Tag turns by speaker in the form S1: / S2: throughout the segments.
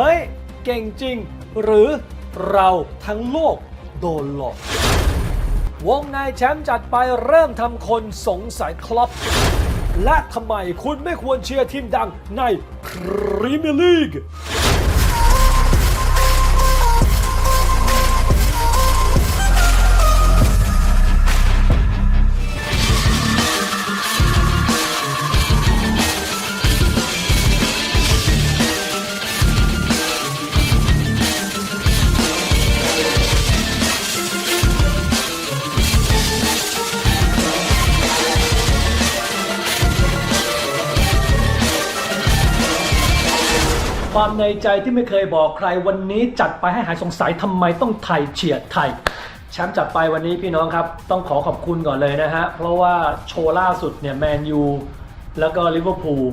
S1: เฮ้ย เก่งจริง หรือเราทั้งโลกโดนหลอก วงในแชมป์จัดไปเริ่มทำคนสงสัยครอปและทำไมคุณไม่ควรเชียร์ทีมดังในพรีเมียร์ลีก ความในใจที่ไม่เคยบอกใครวันนี้จัดไปให้หายสงสัยทำไมต้องไทยเฉียดไทยแชมป์จัดไปวันนี้พี่น้องครับ ต้องขอขอบคุณก่อนเลยนะฮะ เพราะว่าโชว์ล่าสุดเนี่ยแมนยูแล้วก็ลิเวอร์พูล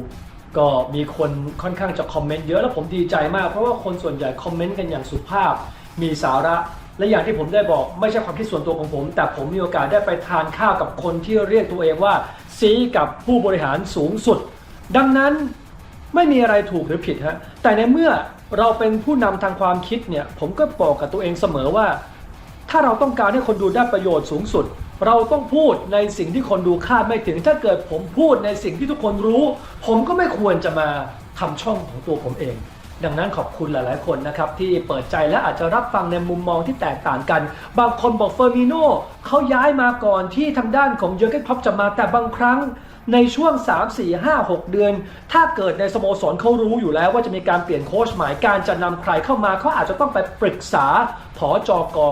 S1: ก็มีคนค่อนข้างจะคอมเมนต์เยอะแล้วผมดีใจมาก เพราะว่าคนส่วนใหญ่คอมเมนต์กันอย่างสุภาพ มีสาระ และอย่างที่ผมได้บอกไม่ใช่ความคิดส่วนตัวของผม แต่ผมมีโอกาสได้ไปทานข้าวกับคนที่เรียกตัวเองว่าซีกับผู้บริหารสูงสุด ดังนั้น ไม่มีอะไรถูกหรือผิดฮะแต่ในเมื่อเราเป็นผู้นำทางความคิดเนี่ยผมก็บอกกับตัวเองเสมอว่า ถ้าเราต้องการให้คนดูได้ประโยชน์สูงสุด เราต้องพูดในสิ่งที่คนดูคาดไม่ถึง ถ้าเกิดผมพูดในสิ่งที่ทุกคนรู้ ผมก็ไม่ควรจะมาทำช่องของตัวผมเอง ดังนั้นขอบคุณหลาย ๆ คนนะครับ ที่เปิดใจและอาจจะรับฟังในมุมมองที่แตกต่างกัน บางคนบอกเฟอร์มิโนเขาย้ายมาก่อนที่ทางด้านของเยอร์เกนคล็อปจะมาแต่บางครั้ง ในช่วง 3 4 5 6 เดือน ถ้าเกิดในสโมสรเขารู้อยู่แล้วว่าจะมีการเปลี่ยนโค้ชหม่การจะนำใครเข้ามาเขาอาจจะต้องไปปรึกษาผอจอกอ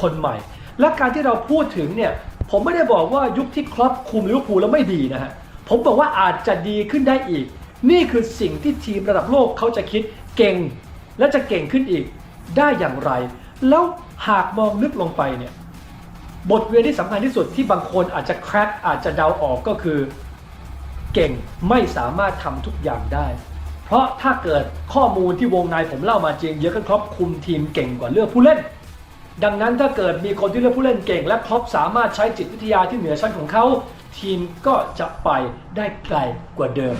S1: คนใหม่ และการที่เราพูดถึงเนี่ยผมไม่ได้บอกว่ายุคที่ครอปคุมลิเวอร์พูลแล้วไม่ดีนะฮะผมบอกว่าอาจจะดีขึ้นได้อีก นี่คือสิ่งที่ทีมระดับโลกเขาจะคิดเก่ง และจะเก่งขึ้นอีกได้อย่างไร แล้วหากมองลึกลงไปเนี่ยบทเรียนที่สำคัญที่สุดที่บางคนอาจจะแครกอาจจะเดาออกก็คือ เก่งไม่สามารถทำทุกอย่างได้ เพราะถ้าเกิดข้อมูลที่วงในผมเล่ามาจริงเยอะกันครอปคุมทีมเก่งกว่าเลือกผู้เล่น ดังนั้นถ้าเกิดมีคนที่เลือกผู้เล่นเก่ง และครอปสามารถใช้จิตวิทยาที่เหนือชั้นของเขา ทีมก็จะไปได้ไกลกว่าเดิม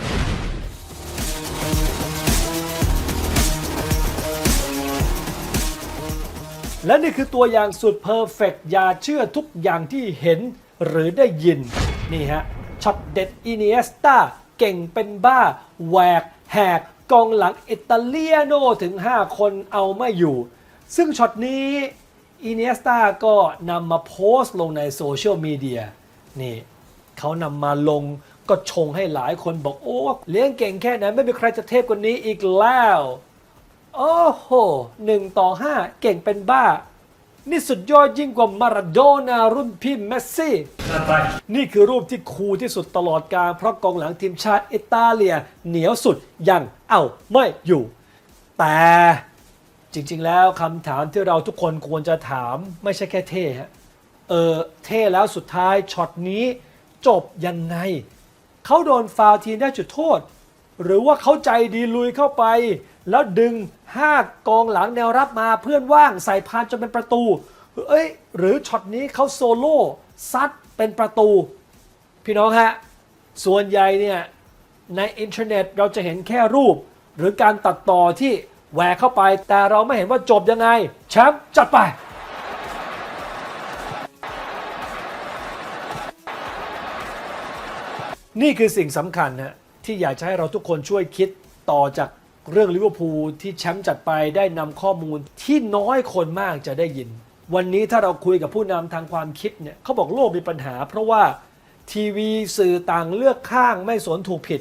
S1: และนี่คือตัวอย่างสุดเพอร์เฟกอย่าเชื่อทุกอย่างที่เห็นหรือได้ยิน นี่ฮะ ช็อตเด็ดอิน e อสตาเก่งเป็นบ้าแหวกแหกกองหลังอิตาเลียโนถึง 5 คนเอาไม่อยู่ ซึ่งช็อตนี้อิน e อสตาก็นำมาโพสต์ลงในโซเชียลมีเดียนี่เขานำมาลงก็ชงให้หลายคนบอกโอ้เลี้ยงเก่งแค่ไหนไม่มีใครจะเทพกว่านี้อีกแล้ว โอ้โหหนึ่งต่อห้าเก่งเป็นบ้า นี่สุดยอดยิ่งกว่ามาราโดนารุ่นพี่เมสซี่ นี่คือรูปที่คูลที่สุดตลอดการเพราะกองหลังทีมชาติอิตาเลีย เหนียวสุดยังเอาไม่อยู่ แต่จริง ๆ แล้วคำถามที่เราทุกคนควรจะถามไม่ใช่แค่เท่ฮะเออเท่แล้วสุดท้ายช็อตนี้จบยังไง เขาโดนฟาวทีมได้จุดโทษ หรือว่าเขาใจดีลุยเข้าไป แล้วดึง 5 กองหลังแนวรับมาเพื่อนว่างใส่พานจนเป็นประตู เอ้ย หรือช็อตนี้เขาโซโล่ซัดเป็นประตู พี่น้องฮะ ส่วนใหญ่เนี่ยในอินเทอร์เน็ตเราจะเห็นแค่รูป หรือการตัดต่อที่แหวกเข้าไป แต่เราไม่เห็นว่าจบยังไง แชมป์จัดไปนี่คือสิ่งสำคัญนะที่อยากจะให้เราทุกคนช่วยคิดต่อจาก เรื่องลิเวอร์พูลที่แชมป์จัดไปได้นำข้อมูลที่น้อยคนมากจะได้ยิน วันนี้ถ้าเราคุยกับผู้นำทางความคิดเนี่ยเขาบอกโลกมีปัญหา เพราะว่าทีวีสื่อต่างเลือกข้างไม่สนถูกผิด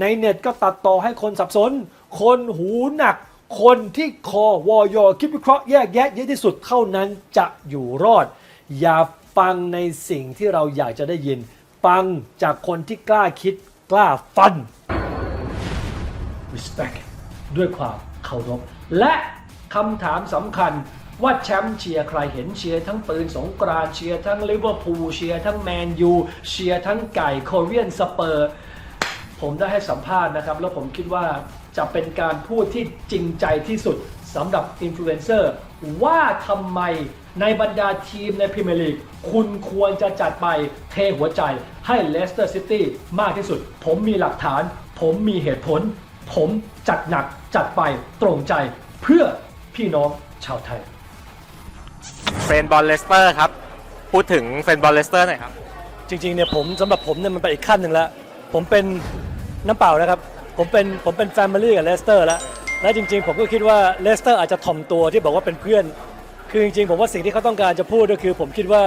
S1: ในเน็ตก็ตัดต่อให้คนสับสน คนหูหนัก คนที่คอวอยอคิดวิเคราะห์แยกแยะเยอะที่สุดเท่านั้นจะอยู่รอด อย่าฟังในสิ่งที่เราอยากจะได้ยิน ฟังจากคนที่กล้าคิดกล้าฟัน respect ด้วยความเคารพและคำถามสำคัญว่าแชมป์เชียร์ใครเห็นเชียร์ทั้งปืนสงกรานเชียร์ทั้งลิเวอร์พูลเชียร์ทั้งแมนยูเชียร์ทั้งไก่โคเรียนสเปอร์ ผมได้ให้สัมภาษณ์นะครับ แล้วผมคิดว่าจะเป็นการพูดที่จริงใจที่สุดสำหรับอินฟลูเอนเซอร์ว่าทำไมในบรรดาทีมในพรีเมียร์ลีกคุณควรจะจัดไปเทหัวใจให้เลสเตอร์ซิตี้มากที่สุด ผมมีหลักฐาน ผมมีเหตุผล ผมจัดหนักจัดไปตรงใจเพื่อพี่น้องชาวไทย
S2: เฟรนบอลเลสเตอร์ครับ พูดถึงเฟรนบอลเลสเตอร์หน่อยครับ
S1: จริงๆเนี่ยผมสำหรับผมเนี่ยมันไปอีกขั้นหนึ่งแล้ว ผมเป็นน้ำเปล่านะครับ ผมเป็นผมเป็นแฟมิลี่กับเลสเตอร์แล้ว และจริงๆ ผมก็คิดว่าเลสเตอร์อาจจะถ่อมตัวที่บอกว่าเป็นเพื่อน คือจริงๆ ผมว่าสิ่งที่เขาต้องการจะพูดก็คือ ผมคิดว่า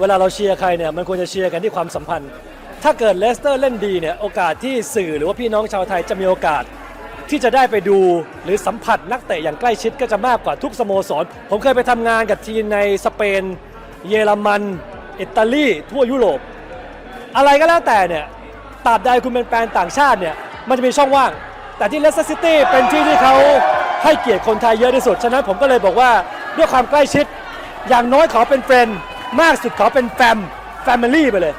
S1: เวลาเราเชียร์ใครเนี่ยมันควรจะเชียร์กันที่ความสัมพันธ์ ถ้าเกิดเลสเตอร์เล่นดีเนี่ยโอกาสที่สื่อหรือว่าพี่น้องชาวไทยจะมีโอกาส ที่จะได้ไปดูหรือสัมผัสนักเตะอย่างใกล้ชิดก็จะมากกว่าทุกสโมสร ผมเคยไปทำงานกับทีมในสเปน เยอรมัน อิตาลีทั่วยุโรป อะไรก็แล้วแต่เนี่ยตราบใดคุณเป็นแฟนต่างชาติเนี่ยมันจะมีช่องว่าง แต่ที่เลสเตอร์ซิตี้เป็นที่ที่เขาให้เกียรติคนไทยเยอะที่สุด ฉะนั้นผมก็เลยบอกว่าด้วยความใกล้ชิด อย่างน้อยขอเป็นเฟรนด์มากสุดขอเป็นแฟมแฟมิลี่ไปเลย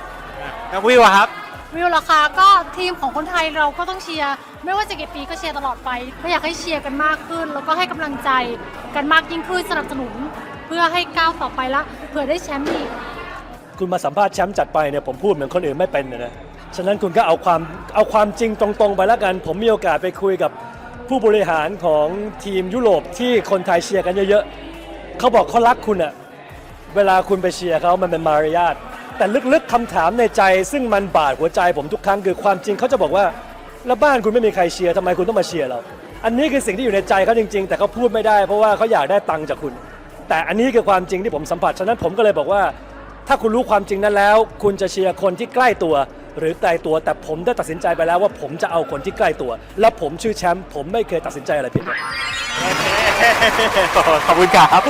S2: น้องวิวอะครับ
S3: วิวราคาก็ทีมของคนไทยเราก็ต้องเชียร์ไม่ว่าจะกี่ปีก็เชียร์ตลอดไปก็อยากให้เชียร์กันมากขึ้น แล้วก็ให้กำลังใจกันมากยิ่งขึ้นสนับสนุน เพื่อให้ก้าวต่อไปละเผื่อได้แชมป์อีก
S1: คุณมาสัมภาษณ์แชมป์จัดไปเนี่ยผมพูดเหมือนคนอื่นไม่เป็นนะนะฉะนั้นคุณก็เอาความเอาความจริงตรงๆไปแล้วกัน ผมมีโอกาสไปคุยกับผู้บริหารของทีมยุโรปที่คนไทยเชียร์กันเยอะๆเขาบอกเขารักคุณอะเวลาคุณไปเชียร์เขามันเป็นมารยาท แต่ลึกๆคำถามในใจ ซึ่งมันบาดหัวใจผมทุกครั้งคือความจริงเขาจะบอกว่าแล้วบ้านคุณไม่มีใครเชียร์ทำไมคุณต้องมาเชียร์เราอันนี้คือสิ่งที่อยู่ในใจเขาจริง ๆ แต่เขาพูดไม่ได้เพราะว่าเขาอยากได้ตังค์จากคุณ แต่อันนี้คือความจริงที่ผมสัมผัสฉะนั้นผมก็เลยบอกว่า ถ้าคุณรู้ความจริงนั้นแล้ว คุณจะเชียร์คนที่ใกล้ตัว หรือไกลตัวแต่ผมได้ตัดสินใจไปแล้วว่าผมจะเอาคนที่ใกล้ตัว และผมชื่อแชมป์ผมไม่เคยตัดสินใจอะไรผิดเลย
S2: ขอบคุณครับ